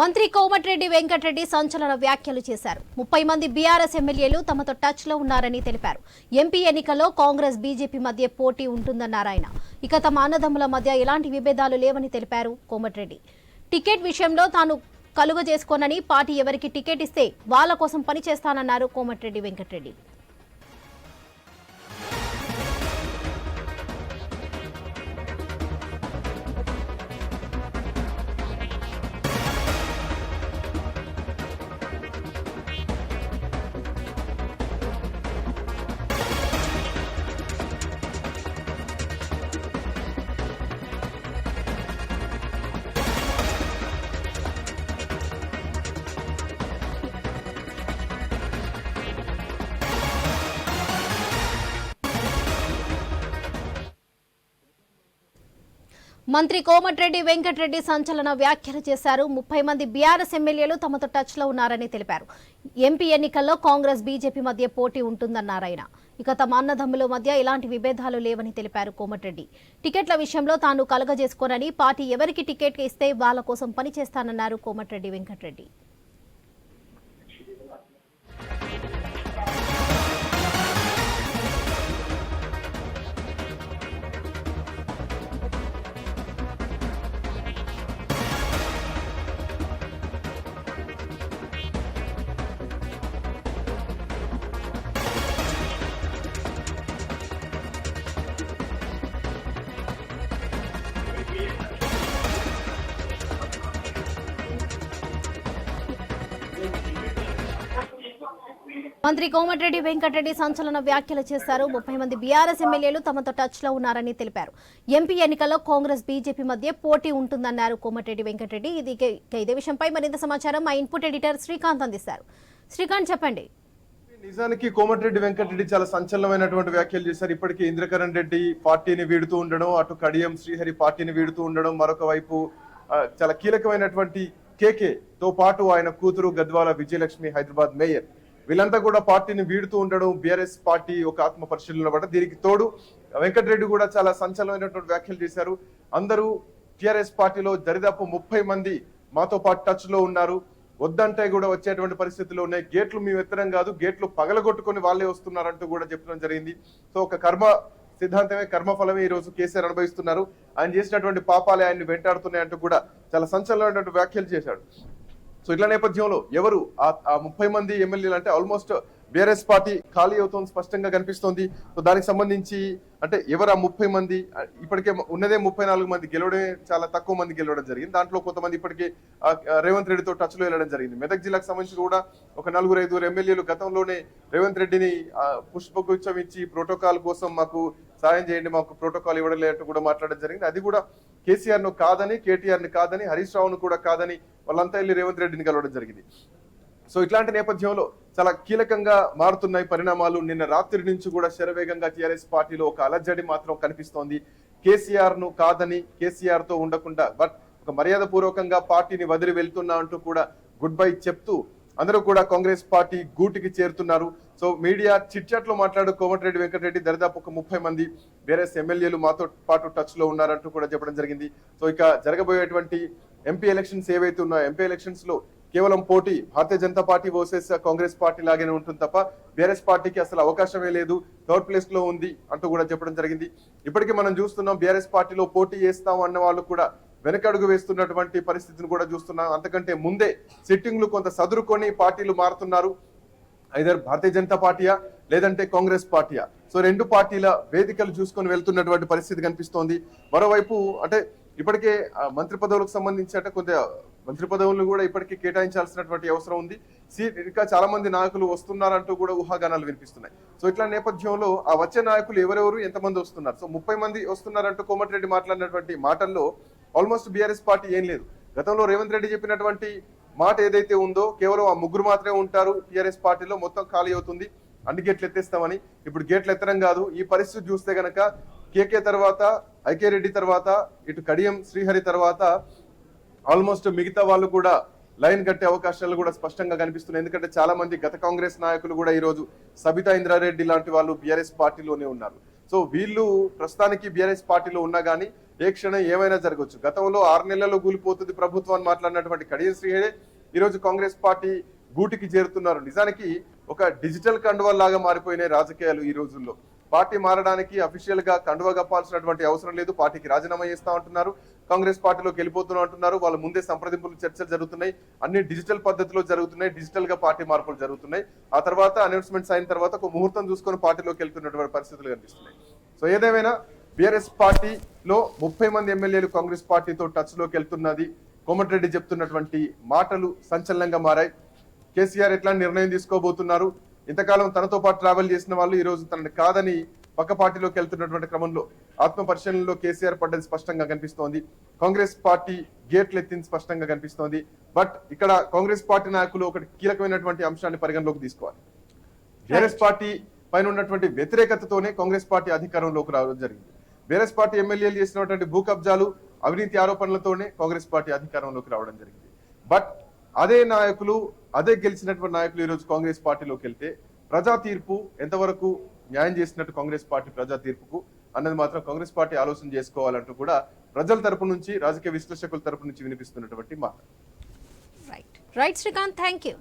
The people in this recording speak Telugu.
మంత్రి కోమటిరెడ్డి వెంకటరెడ్డి సంచలన వ్యాఖ్యలు చేశారు. ముప్పై మంది బీఆర్ఎస్ ఎమ్మెల్యేలు తమతో టచ్లో ఉన్నారని తెలిపారు. ఎంపీ ఎన్నికల్లో కాంగ్రెస్ బీజేపీ మధ్య పోటీ ఉంటుందన్నారు ఆయన. ఇక తమ అన్నదమ్ముల మధ్య ఎలాంటి విభేదాలు లేవని తెలిపారు కోమటిరెడ్డి. టికెట్ విషయంలో తాను కలుగజేసుకోనని పార్టీ ఎవరికి టికెట్ ఇస్తే వాళ్ళ కోసం పనిచేస్తానన్నారు కోమటిరెడ్డి వెంకటరెడ్డి. మంత్రి కోమటిరెడ్డి వెంకటరెడ్డి సంచలన వ్యాఖ్యలు చేశారు. ముప్పై మంది బీఆర్ఎస్ ఎమ్మెల్యేలు తమతో టచ్లో ఉన్నారని తెలిపారు. ఎంపీ ఎన్నికల్లో కాంగ్రెస్ బీజేపీ మధ్య పోటీ ఉంటుందన్నారు ఆయన. ఇక తమ అన్నదమ్ముల మధ్య ఎలాంటి విభేదాలు లేవని తెలిపారు కోమటిరెడ్డి. టికెట్ల విషయంలో తాను కలగజేసుకోనని పార్టీ ఎవరికి టికెట్ ఇస్తే వాళ్ళ కోసం పనిచేస్తానన్నారు కోమటిరెడ్డి వెంకటరెడ్డి. మంత్రి కోమటిరెడ్డి వెంకటరెడ్డి సంచలన వ్యాఖ్యలు చేశారు. ముప్పై మంది బీఆర్ఎస్ ఎమ్మెల్యేలు తమతో టచ్లో ఉన్నారని తెలిపారు. ఎంపీ ఎన్నికల్లో కాంగ్రెస్ బీజేపీ మధ్య పోటీ ఉంటుందన్నారు కోమటిరెడ్డి వెంకటరెడ్డి. ఇది ఇదే విషయంపై మరింత సమాచారం మా ఇన్పుట్ ఎడిటర్ శ్రీకాంత్ అందిస్తారు. శ్రీకాంత్ చెప్పండి. నిజానికి కోమటిరెడ్డి వెంకటరెడ్డి చాలా సంచలనమైనటువంటి వ్యాఖ్యలు చేశారు. ఇప్పటికీ ఇంద్రకరణ్ రెడ్డి పార్టీని వీడుతూ ఉండడం అటు కడియం శ్రీహరి పార్టీని వీడుతూ ఉండడం మరొక వైపు చాలా కీలకమైనటువంటి కేకే తో పాటు ఆయన కూతురు గద్వాల విజయలక్ష్మి హైదరాబాద్ మేయర్ వీళ్ళంతా కూడా పార్టీని వీడుతూ ఉండడం బీఆర్ఎస్ పార్టీ ఒక ఆత్మ పరిశీలన పడ్డ దీనికి తోడు వెంకటరెడ్డి కూడా చాలా సంచలనమైనటువంటి వ్యాఖ్యలు చేశారు. అందరూ టిఆర్ఎస్ పార్టీలో దరిదాపు ముప్పై మంది మాతో పాటు టచ్లో ఉన్నారు. వద్దంటే కూడా వచ్చేటువంటి పరిస్థితులు ఉన్నాయి. గేట్లు మేము ఎత్తడం కాదు గేట్లు పగలగొట్టుకొని వాళ్ళే వస్తున్నారంటూ కూడా చెప్పడం జరిగింది. సో ఒక కర్మ సిద్ధాంతమే కర్మఫలమే ఈ రోజు కేసీఆర్ అనుభవిస్తున్నారు. ఆయన చేసినటువంటి పాపాలే ఆయన్ని వెంటాడుతున్నాయి అంటూ కూడా చాలా సంచలనమైనటువంటి వ్యాఖ్యలు చేశాడు. సో ఇట్లా నేపథ్యంలో ఎవరు? ఆ- ముప్పై మంది ఎమ్మెల్యేలు అంటే ఆల్మోస్ట్ బీఆర్ఎస్ పార్టీ ఖాళీ అవుతుంది స్పష్టంగా కనిపిస్తోంది. సో దానికి సంబంధించి అంటే ఎవరు ఆ ముప్పై మంది? ఇప్పటికే ఉన్నదే ముప్పై నాలుగు మంది గెలవడమే చాలా తక్కువ మంది గెలవడం జరిగింది. దాంట్లో కొంతమంది ఇప్పటికే రేవంత్ రెడ్డితో టచ్లో వెళ్ళడం జరిగింది. మెదక్ జిల్లాకు సంబంధించి కూడా ఒక నలుగురు ఐదుగురు ఎమ్మెల్యేలు గతంలోనే రేవంత్ రెడ్డిని పుష్పగుచ్చం ఇచ్చి ప్రోటోకాల్ కోసం మాకు సాయం చేయండి మాకు ప్రోటోకాల్ ఇవ్వడం కూడా మాట్లాడడం జరిగింది. అది కూడా కేసీఆర్ను కాదని కేటీఆర్ని కాదని హరీష్ రావును కూడా కాదని వాళ్ళంతా వెళ్ళి రేవంత్ రెడ్డిని కలవడం జరిగింది. సో ఇట్లాంటి నేపథ్యంలో చాలా కీలకంగా మారుతున్నాయి పరిణామాలు. నిన్న రాత్రి నుంచి కూడా శరవేగంగా టీఆర్ఎస్ పార్టీలో ఒక అలజడి మాత్రం కనిపిస్తోంది. కేసీఆర్ను కాదని కేసీఆర్తో ఉండకుండా బట్ ఒక మర్యాద పూర్వకంగా పార్టీని వదిలి వెళ్తున్నా అంటూ కూడా గుడ్ బై చెప్తూ అందరూ కూడా కాంగ్రెస్ పార్టీ గూటికి చేరుతున్నారు. సో మీడియా చిట్చాట్లో మాట్లాడు కోమటిరెడ్డి వెంకటరెడ్డి దరిదాపు ఒక ముప్పై మంది బీఆర్ఎస్ ఎమ్మెల్యేలు మాతో పాటు టచ్లో ఉన్నారంటూ కూడా చెప్పడం జరిగింది. సో ఇక జరగబోయేటువంటి ఎంపీ ఎలక్షన్స్ ఏవైతే ఉన్నాయో ఎంపీ ఎలక్షన్స్లో కేవలం పోటీ Bharatiya Janata party versus Congress party లాగానే ఉంటుంది తప్ప బీఆర్ఎస్ పార్టీకి అసలు అవకాశమే లేదు. థర్డ్ ప్లేస్లో ఉంది అంటూ కూడా చెప్పడం జరిగింది. ఇప్పటికీ మనం చూస్తున్నాం బీఆర్ఎస్ పార్టీలో పోటీ చేస్తాం అన్న వాళ్ళు కూడా వెనకడుగు వేస్తున్నటువంటి పరిస్థితిని కూడా చూస్తున్నాం. అంతకంటే ముందే సిట్టింగ్లు కొంత సదురుకొని పార్టీలు మారుతున్నారు. ఐదర్ భారతీయ జనతా పార్టీయా లేదంటే కాంగ్రెస్ పార్టీయా? సో రెండు పార్టీల వేదికలు చూసుకొని వెళ్తున్నటువంటి పరిస్థితి కనిపిస్తోంది. మరోవైపు అంటే ఇప్పటికే మంత్రి పదవులకు సంబంధించి అంటే కొద్దిగా మంత్రి పదవులను కూడా ఇప్పటికే కేటాయించాల్సినటువంటి అవసరం ఉంది. సీ ఇంకా చాలా మంది నాయకులు వస్తున్నారంటూ కూడా ఊహాగానాలు వినిపిస్తున్నాయి. సో ఇట్లా నేపథ్యంలో ఆ వచ్చే నాయకులు ఎవరెవరు? ఎంతమంది వస్తున్నారు? సో ముప్పై మంది వస్తున్నారంటూ కోమటిరెడ్డి మాట్లాడినటువంటి మాటల్లో ఆల్మోస్ట్ బీఆర్ఎస్ పార్టీ ఏం లేదు. గతంలో రేవంత్ రెడ్డి చెప్పినటువంటి మాట ఏదైతే ఉందో కేవలం ఆ ముగ్గురు మాత్రమే ఉంటారు టీఆర్ఎస్ పార్టీలో మొత్తం ఖాళీ అవుతుంది. అన్ని గేట్లు ఎత్తేస్తామని. ఇప్పుడు గేట్లు ఎత్తడం కాదు ఈ పరిస్థితి చూస్తే గనక కేకే తర్వాత ఐకే రెడ్డి తర్వాత ఇటు కడియం శ్రీహరి తర్వాత ఆల్మోస్ట్ మిగతా వాళ్ళు కూడా లైన్ కట్టే అవకాశాలు కూడా స్పష్టంగా కనిపిస్తున్నాయి. ఎందుకంటే చాలా మంది గత కాంగ్రెస్ నాయకులు కూడా ఈ రోజు సబితా ఇంద్రారెడ్డి లాంటి వాళ్ళు బీఆర్ఎస్ పార్టీలోనే ఉన్నారు. సో వీళ్ళు ప్రస్తుతానికి బీఆర్ఎస్ పార్టీలో ఉన్నా గానీ ఏ క్షణం ఏమైనా జరగవచ్చు. గతంలో ఆరు నెలల్లో కూలిపోతుంది ప్రభుత్వం అని మాట్లాడినటువంటి కడియం శ్రీహరే ఈరోజు కాంగ్రెస్ పార్టీ గూటికి చేరుతున్నారు. నిజానికి ఒక డిజిటల్ కండువల్ లాగా మారిపోయినాయి రాజకీయాలు ఈ రోజుల్లో. పార్టీ మారడానికి అఫీషియల్గా కండువ కప్పాల్సినటువంటి అవసరం లేదు. పార్టీకి రాజీనామా చేస్తా ఉంటున్నారు కాంగ్రెస్ పార్టీలోకి వెళ్ళిపోతున్నా అంటున్నారు. వాళ్ళ ముందే సంప్రదింపులు చర్చలు జరుగుతున్నాయి. అన్ని డిజిటల్ పద్ధతిలో జరుగుతున్నాయి. డిజిటల్గా పార్టీ మార్పులు జరుగుతున్నాయి. ఆ తర్వాత అనౌన్స్మెంట్స్ అయిన తర్వాత ఒక ముహూర్తం చూసుకొని పార్టీలోకి వెళ్తున్నటువంటి పరిస్థితులు కనిపిస్తున్నాయి. సో ఏదేమైనా బీఆర్ఎస్ పార్టీలో ముప్పై మంది ఎమ్మెల్యేలు కాంగ్రెస్ పార్టీతో టచ్లోకి వెళ్తున్నది. కోమటిరెడ్డి చెప్తున్నటువంటి మాటలు సంచలనంగా మారాయి. కేసీఆర్ ఎట్లాంటి నిర్ణయం తీసుకోబోతున్నారు? ఇంతకాలం తనతో పాటు ట్రావెల్ చేసిన వాళ్ళు ఈ రోజు తనని కాదని పక్క పార్టీలోకి వెళ్తున్నటువంటి క్రమంలో ఆత్మ పరిశీలనలో కేసీఆర్ పడ్డది స్పష్టంగా కనిపిస్తోంది. కాంగ్రెస్ పార్టీ గేట్లు ఎత్తింది స్పష్టంగా కనిపిస్తోంది. బట్ ఇక్కడ కాంగ్రెస్ పార్టీ నాయకులు ఒకటి కీలకమైనటువంటి అంశాన్ని పరిగణలోకి తీసుకోవాలి. బీఆర్ఎస్ పార్టీ పైన ఉన్నటువంటి వ్యతిరేకతతోనే కాంగ్రెస్ పార్టీ అధికారంలోకి రావడం జరిగింది. బీఆర్ఎస్ పార్టీ ఎమ్మెల్యేలు చేసినటువంటి భూ కబ్జాలు అవినీతి ఆరోపణలతోనే కాంగ్రెస్ పార్టీ అధికారంలోకి రావడం జరిగింది. బట్ అదే నాయకులు అదే గెలిచినటువంటి నాయకులు ఈరోజు కాంగ్రెస్ పార్టీలోకి వెళ్తే ప్రజా తీర్పు ఎంతవరకు న్యాయం చేసినట్టు కాంగ్రెస్ పార్టీ ప్రజా తీర్పుకు అన్నది మాత్రం కాంగ్రెస్ పార్టీ ఆలోచన చేసుకోవాలంటూ కూడా ప్రజల తరపు నుంచి రాజకీయ విశ్లేషకుల తరపు నుంచి వినిపిస్తున్నటువంటి మాట. Right right Srikanth thank you